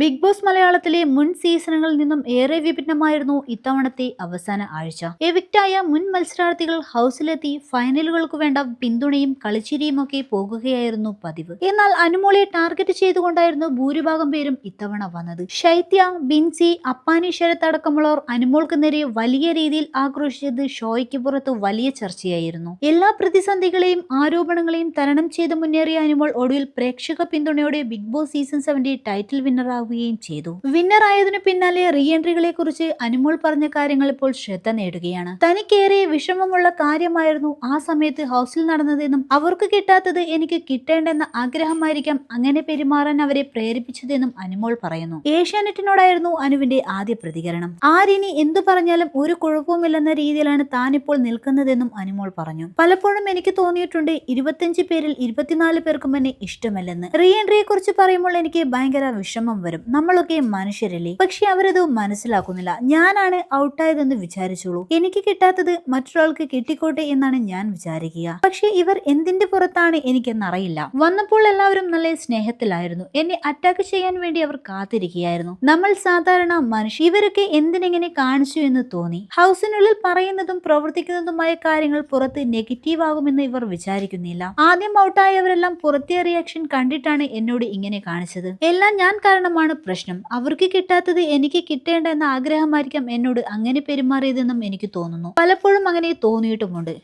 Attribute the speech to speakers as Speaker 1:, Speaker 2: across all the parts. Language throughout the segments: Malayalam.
Speaker 1: ബിഗ് ബോസ് മലയാളത്തിലെ മുൻ സീസണുകളിൽ നിന്നും ഏറെ വിഭിന്നമായിരുന്നു ഇത്തവണത്തെ അവസാന ആഴ്ച. എവിക്റ്റായ മുൻ മത്സരാർത്ഥികൾ ഹൗസിലെത്തി ഫൈനലുകൾക്ക് വേണ്ട പിന്തുണയും കളിച്ചിരിയും ഒക്കെ പോകുകയായിരുന്നു പതിവ്. എന്നാൽ അനുമോളെ ടാർഗറ്റ് ചെയ്തുകൊണ്ടായിരുന്നു ഭൂരിഭാഗം പേരും ഇത്തവണ വന്നത്. ശൈത്യ ബിൻസി അപ്പാനി ശരത് അടക്കമുള്ളവർ അനുമോൾക്ക് നേരെ വലിയ രീതിയിൽ ആക്രോശിച്ചത് ഷോയ്ക്ക് പുറത്ത് വലിയ ചർച്ചയായിരുന്നു. എല്ലാ പ്രതിസന്ധികളെയും ആരോപണങ്ങളെയും തരണം ചെയ്ത് മുന്നേറിയ അനുമോൾ ഒടുവിൽ പ്രേക്ഷക പിന്തുണയോടെ ബിഗ് ബോസ് സീസൺ സെവന്റെ ടൈറ്റിൽ വിന്നറാവുകയും ചെയ്തു. വിന്നർ ആയതിനു പിന്നാലെ റീ എൻട്രികളെ കുറിച്ച് അനുമോൾ പറഞ്ഞ കാര്യങ്ങൾ ഇപ്പോൾ ശ്രദ്ധ നേടുകയാണ്. തനിക്കേറെ വിഷമമുള്ള കാര്യമായിരുന്നു ആ സമയത്ത് ഹൗസിൽ നടന്നതെന്നും അവർക്ക് കിട്ടാത്തത് എനിക്ക് കിട്ടേണ്ടെന്ന ആഗ്രഹമായിരിക്കാം അങ്ങനെ പെരുമാറാൻ അവരെ പ്രേരിപ്പിച്ചതെന്നും അനുമോൾ പറയുന്നു. ഏഷ്യാനെറ്റിനോടായിരുന്നു അനുവിന്റെ ആദ്യ പ്രതികരണം. ആരിനി എന്തു പറഞ്ഞാലും ഒരു കുഴപ്പവുമില്ലെന്ന രീതിയിലാണ് താനിപ്പോൾ നിൽക്കുന്നതെന്നും അനുമോൾ പറഞ്ഞു. പലപ്പോഴും എനിക്ക് തോന്നിയിട്ടുണ്ട് ഇരുപത്തിയഞ്ച് പേരിൽ ഇരുപത്തിനാല് പേർക്കും എന്നെ ഇഷ്ടമല്ലെന്ന്. റീ എൻട്രിയെ കുറിച്ച് പറയുമ്പോൾ എനിക്ക് ഭയങ്കര വിഷമം വരും. നമ്മളൊക്കെ മനുഷ്യരല്ലേ? പക്ഷെ അവരത് മനസ്സിലാക്കുന്നില്ല. ഞാനാണ് ഔട്ടായതെന്ന് വിചാരിച്ചോളൂ. എനിക്ക് കിട്ടാത്തത് മറ്റൊരാൾക്ക് കിട്ടിക്കോട്ടെ എന്നാണ് ഞാൻ വിചാരിക്കുക. പക്ഷെ ഇവർ എന്തിന്റെ പുറത്താണ് എനിക്കെന്നറിയില്ല. വന്നപ്പോൾ എല്ലാവരും നല്ല സ്നേഹത്തിലായിരുന്നു. എന്നെ അറ്റാക്ക് ചെയ്യാൻ വേണ്ടി അവർ കാത്തിരിക്കുകയായിരുന്നു. നമ്മൾ സാധാരണ മനുഷ്യ ഇവരൊക്കെ എന്തിനെങ്ങനെ കാണിച്ചു എന്ന് തോന്നി. ഹൗസിനുള്ളിൽ പറയുന്നതും പ്രവർത്തിക്കുന്നതുമായ കാര്യങ്ങൾ പുറത്ത് നെഗറ്റീവ് ആകുമെന്ന് ഇവർ വിചാരിക്കുന്നില്ല. ആദ്യം ഔട്ടായവരെല്ലാം പുറത്തെ റിയാക്ഷൻ കണ്ടിട്ടാണ് എന്നോട് ഇങ്ങനെ കാണിച്ചത്. എല്ലാം ഞാൻ കാരണമാണ്. പ്രശ്നം? അവർക്ക് കിട്ടാത്തത് എനിക്ക് കിട്ടേണ്ട എന്ന ആഗ്രഹമായിരിക്കാം എന്നോട് അങ്ങനെ പെരുമാറിയതെന്നും എനിക്ക് തോന്നുന്നു. പലപ്പോഴും അങ്ങനെ തോന്നിയിട്ടുമുണ്ട്.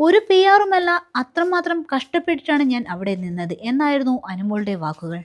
Speaker 1: ഒരു പി ആറുമല്ല അത്രമാത്രം കഷ്ടപ്പെട്ടിട്ടാണ് ഞാൻ അവിടെ നിന്നത് എന്നായിരുന്നു അനുമോളുടെ വാക്കുകൾ.